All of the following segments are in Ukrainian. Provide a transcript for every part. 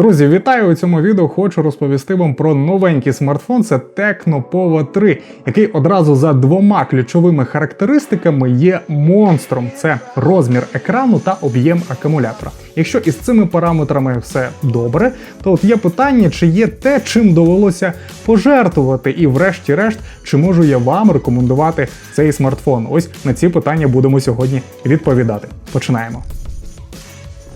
Друзі, вітаю у цьому відео. Хочу розповісти вам про новенький смартфон. Це Tecno Pova 3, який одразу за двома ключовими характеристиками є монстром. Це розмір екрану та об'єм акумулятора. Якщо із цими параметрами все добре, то от є питання, чи є те, чим довелося пожертвувати, і врешті-решт, чи можу я вам рекомендувати цей смартфон? Ось на ці питання будемо сьогодні відповідати. Починаємо.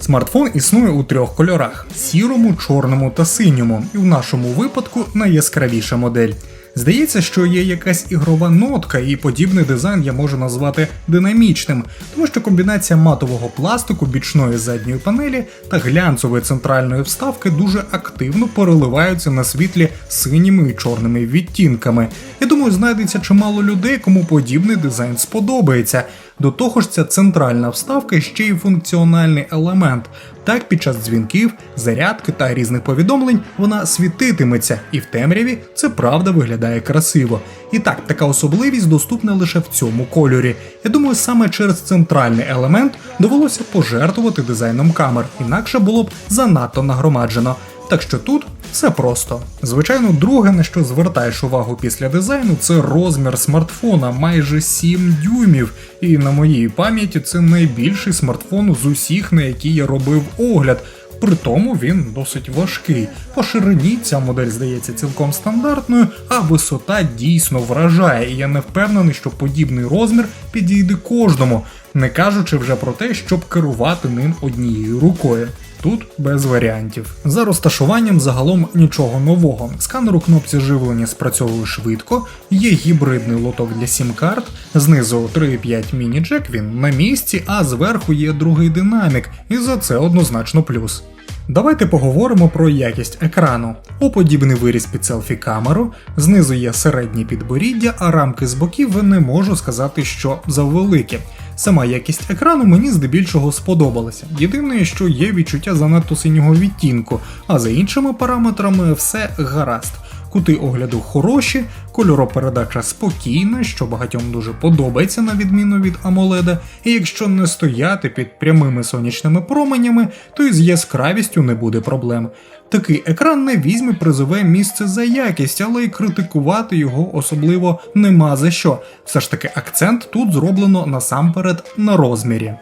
Смартфон існує у трьох кольорах: сірому, чорному та синьому, і в нашому випадку найяскравіша модель. Здається, що є якась ігрова нотка, і подібний дизайн я можу назвати динамічним, тому що комбінація матового пластику, бічної задньої панелі та глянцевої центральної вставки дуже активно переливаються на світлі синіми і чорними відтінками. Я думаю, знайдеться чимало людей, кому подібний дизайн сподобається. До того ж, ця центральна вставка ще й функціональний елемент. Так, під час дзвінків, зарядки та різних повідомлень вона світитиметься, і в темряві це правда виглядає красиво. І так, така особливість доступна лише в цьому кольорі. Я думаю, саме через центральний елемент довелося пожертвувати дизайном камер, інакше було б занадто нагромаджено. Так що тут все просто. Звичайно, друге, на що звертаєш увагу після дизайну, це розмір смартфона майже 7 дюймів. І на моїй пам'яті це найбільший смартфон з усіх, на які я робив огляд. При тому він досить важкий. По ширині ця модель здається цілком стандартною, а висота дійсно вражає, і я не впевнений, що подібний розмір підійде кожному, не кажучи вже про те, щоб керувати ним однією рукою. Тут без варіантів. За розташуванням загалом нічого нового. Сканер у кнопці живлення спрацьовує швидко, є гібридний лоток для сім-карт, знизу 3.5 міні-джек, він на місці, а зверху є другий динамік, і за це однозначно плюс. Давайте поговоримо про якість екрану. Оподібний виріс під селфі камеру, знизу є середнє підборіддя, а рамки з боків не можу сказати, що завеликі. Сама якість екрану мені здебільшого сподобалася. Єдине, що є відчуття занадто синього відтінку, а за іншими параметрами все гаразд. Кути огляду хороші, кольоропередача спокійна, що багатьом дуже подобається на відміну від AMOLED, і якщо не стояти під прямими сонячними променями, то із яскравістю не буде проблем. Такий екран не візьме призове місце за якість, але й критикувати його особливо нема за що. Все ж таки акцент тут зроблено насамперед на розмірі.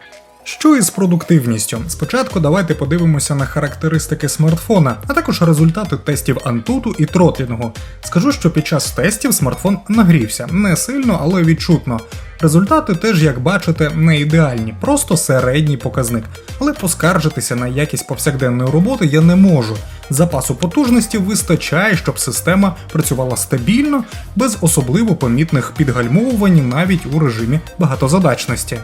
Що із продуктивністю? Спочатку давайте подивимося на характеристики смартфона, а також результати тестів Antutu і тротлінгу. Скажу, що під час тестів смартфон нагрівся не сильно, але відчутно. Результати теж, як бачите, не ідеальні, просто середній показник. Але поскаржитися на якість повсякденної роботи я не можу. Запасу потужності вистачає, щоб система працювала стабільно, без особливо помітних підгальмовувань навіть у режимі багатозадачності.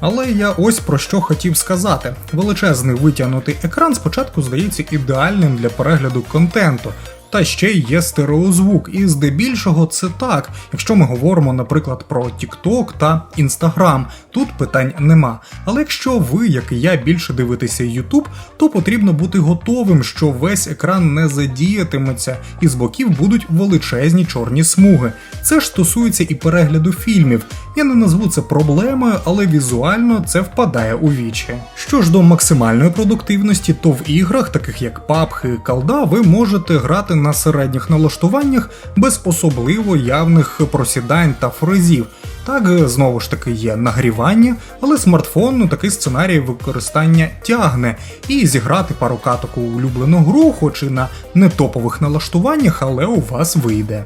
Але я ось про що хотів сказати: величезний витягнутий екран спочатку здається ідеальним для перегляду контенту. Та ще й є стереозвук, і здебільшого це так. Якщо ми говоримо, наприклад, про TikTok та Instagram, тут питань нема. Але якщо ви, як і я, більше дивитеся YouTube, то потрібно бути готовим, що весь екран не задіятиметься, і з боків будуть величезні чорні смуги. Це ж стосується і перегляду фільмів. Я не назву це проблемою, але візуально це впадає у вічі. Що ж до максимальної продуктивності, то в іграх, таких як PUBG і Колда, ви можете грати на середніх налаштуваннях без особливо явних просідань та фризів. Так, знову ж таки, є нагрівання, але смартфон ну, такий сценарій використання тягне, і зіграти пару каток у улюблену гру, хоч і на нетопових налаштуваннях, але у вас вийде.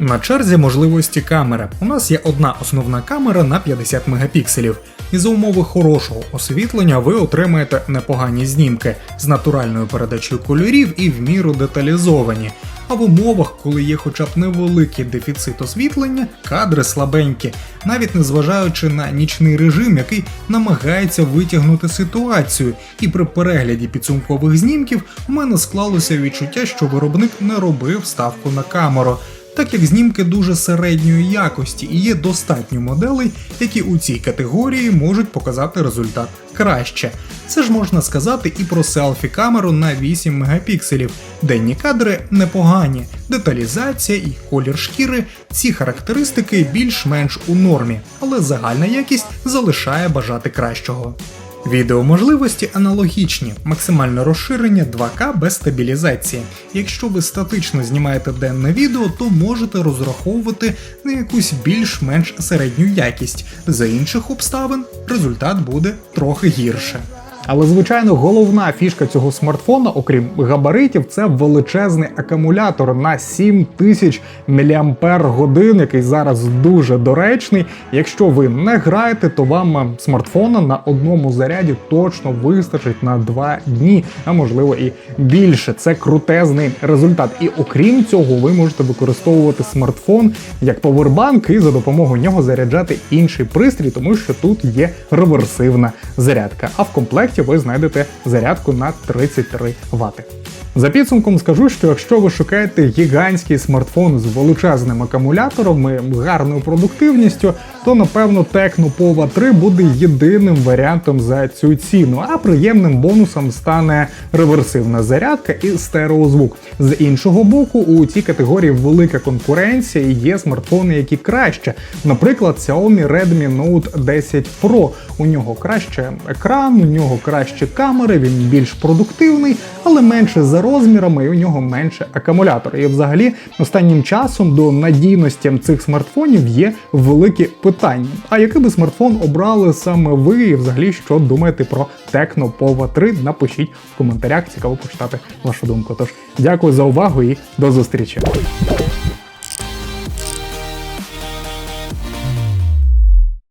На черзі можливості камери. У нас є одна основна камера на 50 мегапікселів, і за умови хорошого освітлення ви отримаєте непогані знімки з натуральною передачею кольорів і в міру деталізовані. А в умовах, коли є хоча б невеликий дефіцит освітлення, кадри слабенькі, навіть незважаючи на нічний режим, який намагається витягнути ситуацію, і при перегляді підсумкових знімків у мене склалося відчуття, що виробник не робив ставку на камеру так як знімки дуже середньої якості і є достатньо моделей, які у цій категорії можуть показати результат краще. Це ж можна сказати і про селфі-камеру на 8 мегапікселів. Денні кадри непогані, деталізація і колір шкіри, ці характеристики більш-менш у нормі, але загальна якість залишає бажати кращого. Відеоможливості аналогічні, максимальне розширення 2К без стабілізації. Якщо ви статично знімаєте денне відео, то можете розраховувати на якусь більш-менш середню якість. За інших обставин результат буде трохи гірше. Але звичайно, головна фішка цього смартфона, окрім габаритів, це величезний акумулятор на 7000 мАч, який зараз дуже доречний. Якщо ви не граєте, то вам смартфона на одному заряді точно вистачить на 2 дні, а можливо і більше. Це крутезний результат. І окрім цього, ви можете використовувати смартфон як повербанк і за допомогою нього заряджати інший пристрій, тому що тут є реверсивна зарядка. А в комплекті ви знайдете зарядку на 33 Вт. За підсумком скажу, що якщо ви шукаєте гігантський смартфон з величезним акумулятором і гарною продуктивністю, то напевно Tecno Pova 3 буде єдиним варіантом за цю ціну. А приємним бонусом стане реверсивна зарядка і стереозвук. З іншого боку, у цій категорії велика конкуренція і є смартфони, які краще. Наприклад, Xiaomi Redmi Note 10 Pro. У нього краще екран, у нього краще камери, він більш продуктивний, але менше за розмірами, і у нього менше акумулятор. І взагалі останнім часом до надійності цих смартфонів є великі питання. А який би смартфон обрали саме ви, і взагалі що думаєте про Tecno Pova 3? Напишіть в коментарях, цікаво почитати вашу думку. Тож дякую за увагу і до зустрічі.